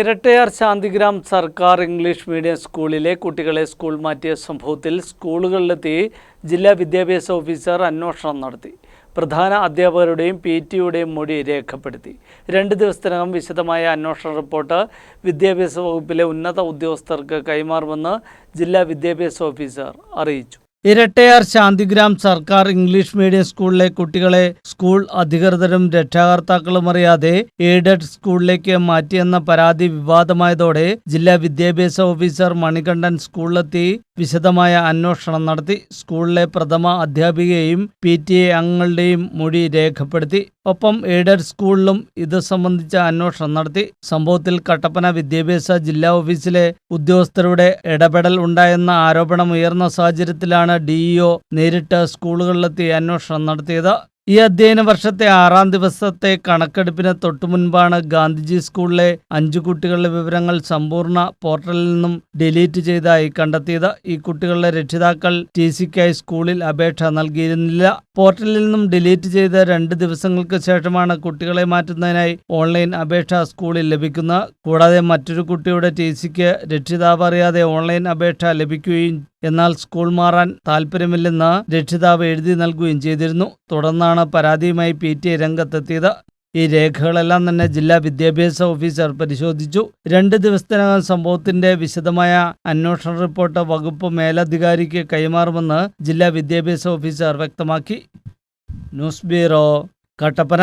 ഇരട്ടയാർ ശാന്തിഗ്രാം സർക്കാർ English medium സ്കൂളിലെ കുട്ടികളെ സ്കൂൾ മാറ്റിയ സംഭവത്തിൽ സ്കൂളുകളിലെത്തി ജില്ലാ വിദ്യാഭ്യാസ ഓഫീസർ അന്വേഷണം നടത്തി. പ്രധാന അധ്യാപകരുടെയും പി ടിയുടെയും മൊഴി രേഖപ്പെടുത്തി. രണ്ട് ദിവസത്തിനകം വിശദമായ അന്വേഷണ റിപ്പോർട്ട് വിദ്യാഭ്യാസ വകുപ്പിലെ ഉന്നത ഉദ്യോഗസ്ഥർക്ക് കൈമാറുമെന്ന് ജില്ലാ വിദ്യാഭ്യാസ ഓഫീസർ അറിയിച്ചു. ഇരട്ടയാർ ശാന്തിഗ്രാം സർക്കാർ ഇംഗ്ലീഷ് മീഡിയം സ്കൂളിലെ കുട്ടികളെ സ്കൂൾ അധികൃതരും രക്ഷാകർത്താക്കളും അറിയാതെ എയ്ഡഡ് സ്കൂളിലേക്ക് മാറ്റിയെന്ന പരാതി വിവാദമായതോടെ ജില്ലാ വിദ്യാഭ്യാസ ഓഫീസർ മണികണ്ഠൻ സ്കൂളിലെത്തി. വിശദമായ അന്വേഷണം നടത്തി സ്കൂളിലെ പ്രഥമ അധ്യാപികയെയും പി ടി എ അംഗങ്ങളുടെയും മൊഴി രേഖപ്പെടുത്തി. ഒപ്പം എയ്ഡഡ് സ്കൂളിലും ഇത് സംബന്ധിച്ച അന്വേഷണം നടത്തി. സംഭവത്തിൽ കട്ടപ്പന വിദ്യാഭ്യാസ ജില്ലാ ഓഫീസിലെ ഉദ്യോഗസ്ഥരുടെ ഇടപെടൽ ഉണ്ടായെന്ന ആരോപണം ഉയർന്ന സാഹചര്യത്തിലാണ് ഡിഇഒ നേരിട്ട് സ്കൂളുകളിലെത്തി അന്വേഷണം നടത്തിയത്. ഈ അധ്യയന വർഷത്തെ ആറാം ദിവസത്തെ കണക്കെടുപ്പിന് തൊട്ടുമുൻപാണ് ഗാന്ധിജി സ്കൂളിലെ അഞ്ചു കുട്ടികളുടെ വിവരങ്ങൾ സമ്പൂർണ പോർട്ടലിൽ നിന്നും ഡിലീറ്റ് ചെയ്തായി കണ്ടെത്തിയത്. ഈ കുട്ടികളുടെ രക്ഷിതാക്കൾ ടി സിക്കായി സ്കൂളിൽ അപേക്ഷ നൽകിയിരുന്നില്ല. പോർട്ടലിൽ നിന്നും ഡിലീറ്റ് ചെയ്ത രണ്ട് ദിവസങ്ങൾക്ക് ശേഷമാണ് കുട്ടികളെ മാറ്റുന്നതിനായി ഓൺലൈൻ അപേക്ഷ സ്കൂളിൽ ലഭിക്കുന്നത്. കൂടാതെ മറ്റൊരു കുട്ടിയുടെ ടി സിക്ക് രക്ഷിതാവ് അറിയാതെ ഓൺലൈൻ അപേക്ഷ ലഭിക്കുകയും എന്നാൽ സ്കൂൾ മാറാൻ താൽപ്പര്യമില്ലെന്ന് രക്ഷിതാവ് എഴുതി നൽകുകയും ചെയ്തിരുന്നു. തുടർന്നാണ് പരാതിയുമായി പി ടി രംഗത്തെത്തിയത്. ഈ രേഖകളെല്ലാം തന്നെ ജില്ലാ വിദ്യാഭ്യാസ ഓഫീസർ പരിശോധിച്ചു. രണ്ട് ദിവസത്തിനകം സംഭവത്തിന്റെ വിശദമായ അന്വേഷണ റിപ്പോർട്ട് വകുപ്പ് മേലധികാരിക്ക് കൈമാറുമെന്ന് ജില്ലാ വിദ്യാഭ്യാസ ഓഫീസർ വ്യക്തമാക്കി. News bureau Kattappana.